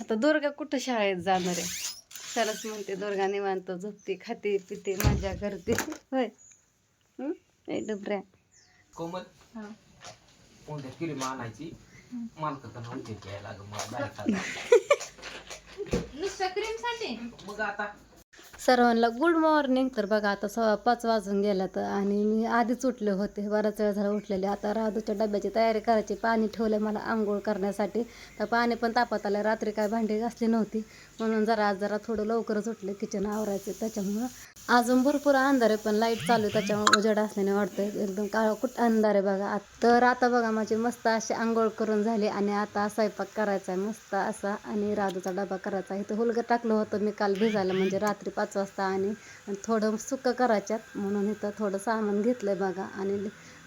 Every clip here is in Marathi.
आता दुर्गा कुठं शाळेत जाणार आहे? त्यालाच म्हणते दुर्गा निवांत झोपते खाते पिते मजा करते. होय. डबऱ्या. कोमल. कोणत्या क्रीम आणायची? मालकाचं नव्हते घ्यायला ग मला बाहेर नुसतं क्रीमसाठी? मग आता सर्वांना गुड मॉर्निंग. तर बघा आता सव्वा पाच वाजून गेला तर आणि मी आधीच उठले होते. बराच वेळ झाला उठलेले. आता राधूच्या डब्याची तयारी करायची. पाणी ठेवलं मला आंघोळ करण्यासाठी. तर पाणी पण तापत आलं रात्री काय भांडी घासली नव्हती. म्हणून जरा आज जरा थोडं लवकरच उठले. किचन आवरायचे. त्याच्यामुळं अजून भरपूर अंधार आहे पण लाइट चालू आहे. त्याच्यामुळे उजेड असल्याने वाटतंय. एकदम काळ कुठं अंधार आहे बघा. तर आता बघा माझी मस्त अशी आंघोळ करून झाली आणि आता स्वयंपाक करायचा आहे. मस्त असा आणि राधूचा डबा करायचा आहे. तर हुलगं टाकलं होतं मी काल भिजायला. म्हणजे रात्री पाच वाजता आणि आणि थोडं सुक्कं करायच्यात. म्हणून इथं थोडं सामान घेतलं आहे बघा. आणि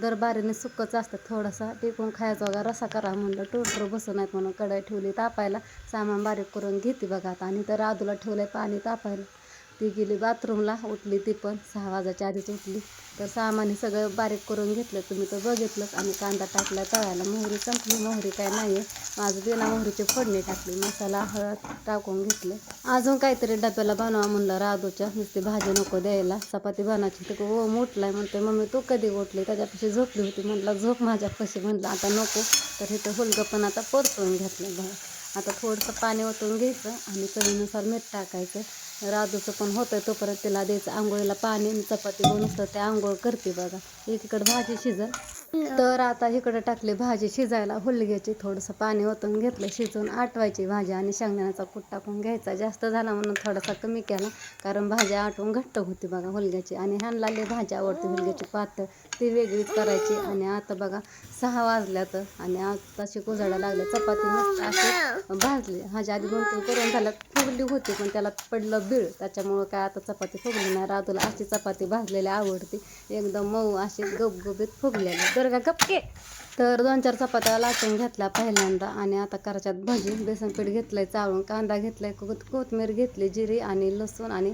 दरबारीने सुक्कंच असतं. थोडासा टिकून खायचा वगैरे रसा करा म्हणलं. टोटर बसून नाहीत म्हणून कढाई ठेवली. तापायला सामान बारीक करून घेते बघा आता. आणि तर राधूला आहे पाणी तापायला. ती गेली बाथरूमला उठली ती पण. सहा वाजाच्या आधीच उठली. तर सामान हे सगळं बारीक करून घेतलं. तुम्ही तर बघितलंच. आणि कांदा टाकला तळायला. मोहरी संपली. मोहरी काय नाही आहे माझं बिना मोहरीची फोडणी टाकली. मसाला हळद टाकून घेतले. अजून काहीतरी डब्याला बनवा म्हणलं राधूच्या. नुसती भाजी नको द्यायला. चपाती बनायची तर ओम उठलाय. म्हणते मम्मी तू कधी उठली? त्याच्यापाशी झोपली होती. म्हटलं झोप माझ्यापाशी म्हटलं आता नको. तर इथं हुलगं पण आता परतून घेतलं आता थोडंसं पाणी ओतून घ्यायचं. आणि चवीनुसार मीठ टाकायचं. राजूचं पण होतं तोपर्यंत तिला द्यायचं. आंघोळीला पाणी आणि चपाती बनवतं ते आंघोळ करते बघा. एकीकडे भाजी शिजल. तर आता इकडे टाकली भाजी शिजायला. हुलग्याची थोडंसं पाणी ओतून घेतलं. शिजवून आटवायची भाजी आणि शेंगदाण्याचा कूट टाकून घ्यायचा. जास्त झाला म्हणून थोडासा कमी केला. कारण भाजी आटवून घट्ट होती बघा हुलग्याची. आणि ह्यांना भाजी आवडते. हुलग्याची पातळ. ती वेगळीच करायची. आणि आता बघा सहा वाजल्यात आणि आता आताशी कुजायला लागल्या. चपाती मस्त अशी भाजली. भाजी आधी दोन तीन करून झाल्या फुगली होती पण त्याला पडलं बीळ. त्याच्यामुळं काय आता चपाती फुगली नाही. रातूला अशी चपाती भाजलेली आवडते. एकदम मऊ अशी गपगपीत फुगलेली. तर का गपके तर दोन चार चपात्या लाटून घेतला पहिल्यांदा. आणि आता करायच्यात भजी बेसन पीठ घेतलंय चाळून कांदा घेतलाय कोथ कोथमीर घेतली जिरी आणि लसूण आणि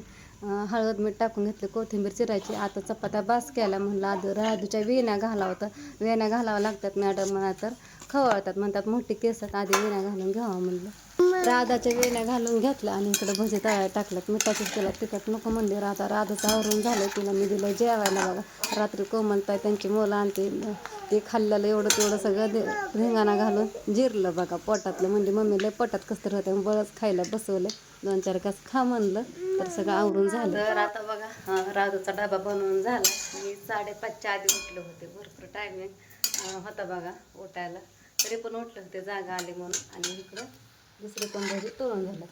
हळद मीठ टाकून घेतलं कोथिंबीर चिरायची. आता चपात्या बास केला म्हणलं आधी राहदूच्या वेण्या घालावं तर वेण्या घालावं लागतात मॅडम म्हणा तर खवळतात म्हणतात मोठी केसात आधी वेण्या घालून घ्यावं म्हणलं. राधाच्या वेण्या घालून घेतल्या आणि इकडे भजी तळायला टाकल्यात. मिठाचीच केला तिखट नको म्हणले राधा. राधाचं आवरून झालं तिला. मी दिलं जेवायला बघा रात्री कोमलताय त्यांची मुलं आणते. ते खाल्लेलं एवढं तेवढं सगळं दे धिंगाणा घालून जिरलं बघा. पोटातलं म्हणजे मम्मीला पोटात कसं तर होतं बळच खायला बसवलं. दोन चार कास खा म्हणलं. तर सगळं आवरून झालं. तर आता बघा राधाचा डबा बनवून झाला. मी साडेपाचच्या आधी उठले होते. भरपूर टायमिंग होता बघा उठायला. तरी पण उठले होते. जागा आली म्हणून. आणि इकडं दुसरं पण भाजी तळून झालं.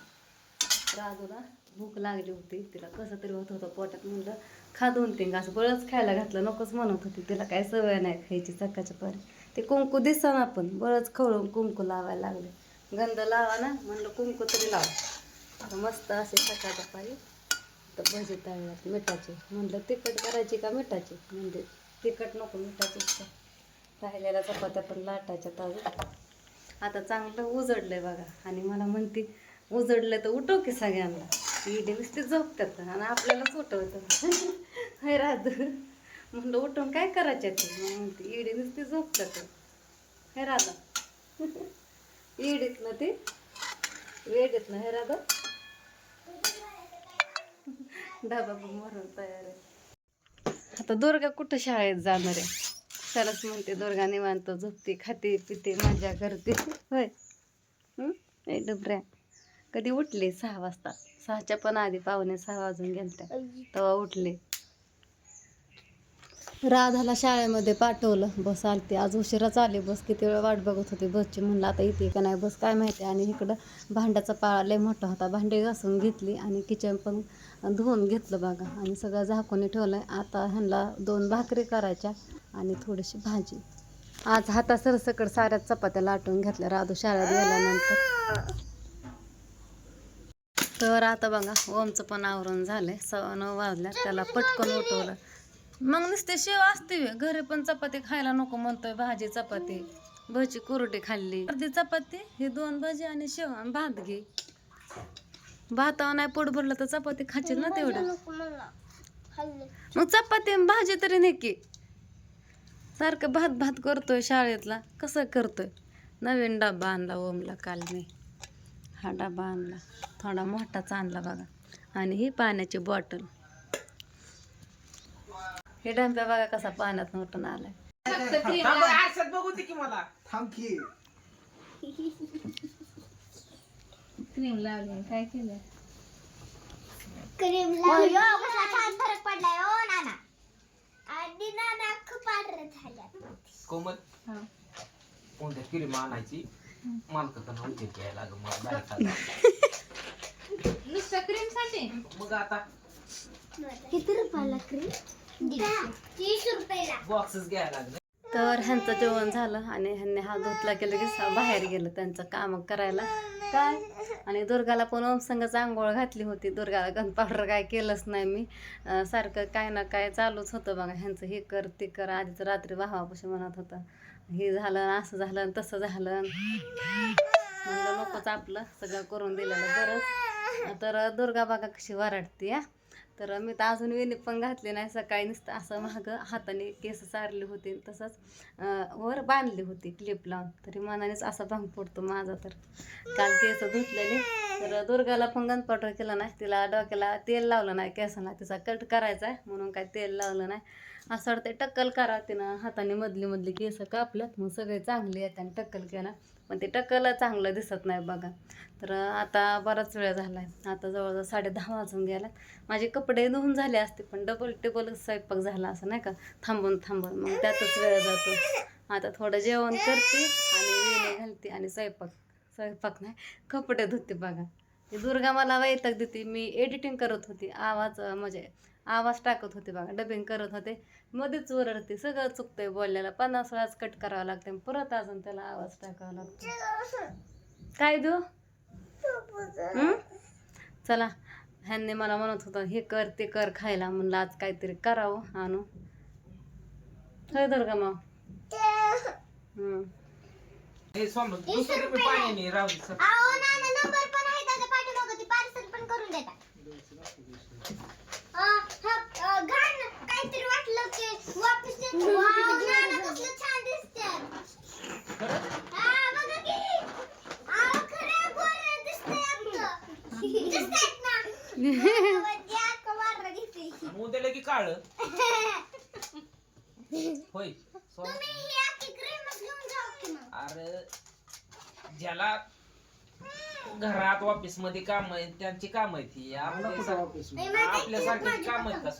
राजूला भूक लागली होती तिला कसं तरी होत होतं पोटात. म्हणलं खा दोन तीन घास बळच खायला घातलं नकोच म्हणत होती. तिला काय सवय नाही खायची सकाळच्या पारी. ते कुंकू दिसा ना पण बळच खवळून कुंकू लावायला लागले. गंध लावा ना म्हणलं कुंकू तरी लावा. मस्त असे सकाळच्या पारी. तर भजी तळल्यात मिठाची. म्हणलं तिखट करायची का मिठाची? म्हणजे तिखट नको मिठाचे राहिलेल्या चपात्या पण लाटायच्या ताज्या. आता चांगलं उजडलंय बघा. आणि मला म्हणते उजडलं तर उठव की सगळ्यांना. इडे नुसती झोपतात आणि आपल्यालाच उठवतं हाय राहत म्हणलं उठून काय करायचं ते? मग म्हणते इडे नुसती झोपतात. हे राधा इडीत ना ते? वेडीत ना हे राधा डबा पण मरून तयार आहे. आता दुर्गा कुठं शाळेत जाणार आहे? त्यालाच म्हणते दुर्गा निवांत झोपते खाते पिते मजा करते. होय. ए डबऱ्या. कधी उठले? सहा वाजता. सहाच्या पण आधी पावणे सहा वाजून गेलत्या तेव्हा उठले. राधाला शाळेमध्ये पाठवलं. बस आलते. आज उशिराच आली बस. किती वेळ वाट बघत होती. बसची म्हणलं आता येते का नाही? बस काय माहिती. आणि इकडं भांड्याचा पाळा लय मोठा होता. भांडे घासून घेतली आणि किचन पण धुवून घेतलं बघा. आणि सगळं झाकून ठेवलं आता ह्यांना दोन भाकरी करायच्या. आणि थोडीशी भाजी. आज हाता सरसकड साऱ्या चपात्या लाटून घेतल्या राधू शाळेत गेल्यानंतर. तर आता बघा ओमचं पण आवरून झालंय. सव्वा नऊ वाजल्या त्याला पटकन उठवलं. मग नुसते शेव असते. घरी पण चपाती खायला नको म्हणतोय भाजी चपाती. भजी कुरटी खाल्ली. अर्धी चपाती हे दोन भजी आणि शेव आणि भात घे. भातावर नाही पोट भरलं तर चपाती खाशील ना तेवढं. मग चपाती भाजी तरी नेकी सारखं भात भात करतोय शाळेतला. कसं करतोय? नवीन डबा आणला ओमला काल मी हा डबा आणला. थोडा मोठाच आणला बघा. आणि ही पाण्याची बॉटल. हे डंप्या बघा कसा पाण्यात उठून आलाय. क्रीम थांब, आरशात बघू दे की मला थांब की क्रीम लावली. काय केलं? क्रीम लावली. छान फरक पडलाय? हो नाना. आणि नाना खूप पांढरे झाल्या कोमल? हा. कोणत्या क्रीम आणायची मालकाचं नव्हते घ्यायला लागलं मला बाहेर खायला. नुसतं क्रीमसाठी? मग आता किती रुपयाला क्रीम? तीस रुपयाला. बॉक्सच घ्यायला लागलं. तर ह्यांचं जेवण झालं आणि ह्यांनी हा धुतला की लगेच बाहेर गेलं त्यांचं काम करायला. काय? आणि दुर्गाला पण ओमसंगच आंघोळ घातली होती. दुर्गाला गन पावडर काय केलंच नाही मी. सारखं काय ना काय चालूच होतं बघा. ह्यांचं हे कर ते कर. आधीच रात्री वाहवापाशी म्हणत होतं. हे झालं असं झालं तसं झालं. म्हणलं नकोच आपलं सगळं करून दिलेलं बरं. तर दुर्गा बागा कशी वराडते या तर मी तर अजून वेणी पण घातली नाही सकाळी नुसतं असं मागं हाताने केस सारले होती तसंच वर बांधली होती क्लिप लावून. तरी मनानेच असा भांग पडतो माझा तर. काल केस धुतलेले तर दुर्गाला पण गणपटर केला नाही तिला डोक्याला तेल लावलं नाही केसाला तिचा कट करायचा आहे म्हणून काय तेल लावलं नाही. असं वाटतं टक्कल करा तिनं हाताने मधली मधली केस कापल्यात मग सगळे चांगले आहेत आणि टक्कल केला. पण ते टकल चांगलं दिसत नाही बघा. तर आता बराच वेळ झाला आहे आता जवळजवळ साडे दहा वाजून गेला माझे कपडे धुवून झाले असते पण डबल टेबल स्वयंपाक झाला असं नाही का? थांबून थांबून. मग त्यातच वेळ जातो. आता थोडं जेवण करते आणि वेणे घालते आणि स्वयंपाक स्वयंपाक नाही कपडे धुते बघा. दुर्गा मला वैताग देते. मी एडिटिंग करत होती. आवाज म्हणजे आवाज टाकत होते बघा डबिंग करत होते. मध्येच ओरडते सगळं चुकतंय बोलल्याला. पन्नास वेळाच कट करावं लागते परत अजून त्याला आवाज टाकावा लागतो काय देऊ हं? चला ह्यांनी मला म्हणत होतं हे कर ते कर खायला. म्हणलं आज काहीतरी करावं आणू. होय दुर्गा माव? पण करून देतात. उद्या लगे काळ होय ही अरे ज्याला घरात ऑफिसमध्ये काम आहे त्यांची काम आहेत ही. मला कुठं आपल्या ऑफिस आपल्यासारख्याची काम आहेत का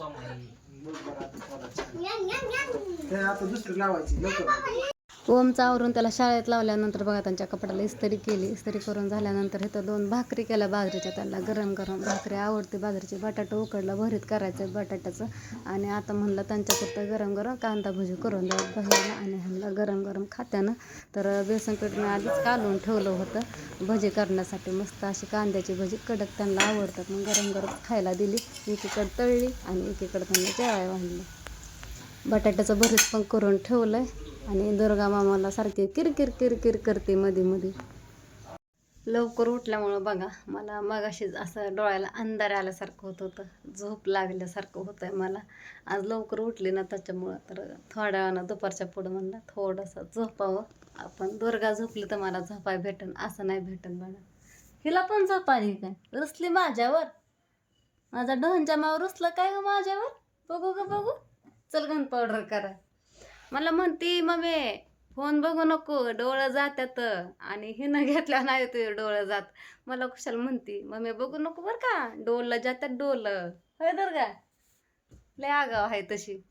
ते आता दुसरी लावायची लवकर. ओमचा आवरून त्याला शाळेत लावल्यानंतर बघा त्यांच्या कपड्याला इस्त्री केली. इस्त्री करून झाल्यानंतर इथं दोन भाकरी केल्या बाजरीच्या त्याला गरम गरम भाकरी आवडते बाजरीची. बटाटा उकडला भरीत करायचं आहे बटाट्याचं. आणि आता म्हणलं त्यांच्यापुरतं गरम गरम कांदा भजी करून द्या बहिणीला आणि ह्यांना गरम गरम खात्यानं तर बेसन पीठ मी आधीच कालवून ठेवलं होतं. भजी करण्यासाठी मस्त अशी कांद्याची भजी कडक त्यांना आवडतात. मग गरम गरम खायला दिली. एकीकडे तळली आणि एकीकडे त्यांना जेवाय वाढलं बटाट्याचं भरीत पण करून ठेवलं आहे आणि दुर्गा मामाला सारखे किरकिर किरकिर करते मध्ये मध्ये लवकर उठल्यामुळं बघा मला मगाशीच असं डोळ्याला अंधार आल्यासारखं होत होतं. झोप लागल्यासारखं होतं आहे मला. आज लवकर उठले ना त्याच्यामुळं तर थोड्या वेळानं दुपारच्या पुढं म्हणलं थोडंसं झोपावं. आपण दुर्गा झोपली तर मला झोपाय भेटन असं नाही भेटन बघा. हिला पण झोप आली काय? रुसली माझ्यावर. माझा डोहनच्या मावर रुसलं काय ग माझ्यावर? बघू ग बघू. चल घन पावडर करा. मला म्हणती मम्मी फोन बघू नको डोळं जात्यात. आणि हिनं घेतल्या नाही ते डोळं जात. मला कुशाल म्हणती मम्मी बघू नको बरं का डोलला जात्यात डोलं होय तर का लय आगाव आहे तशी.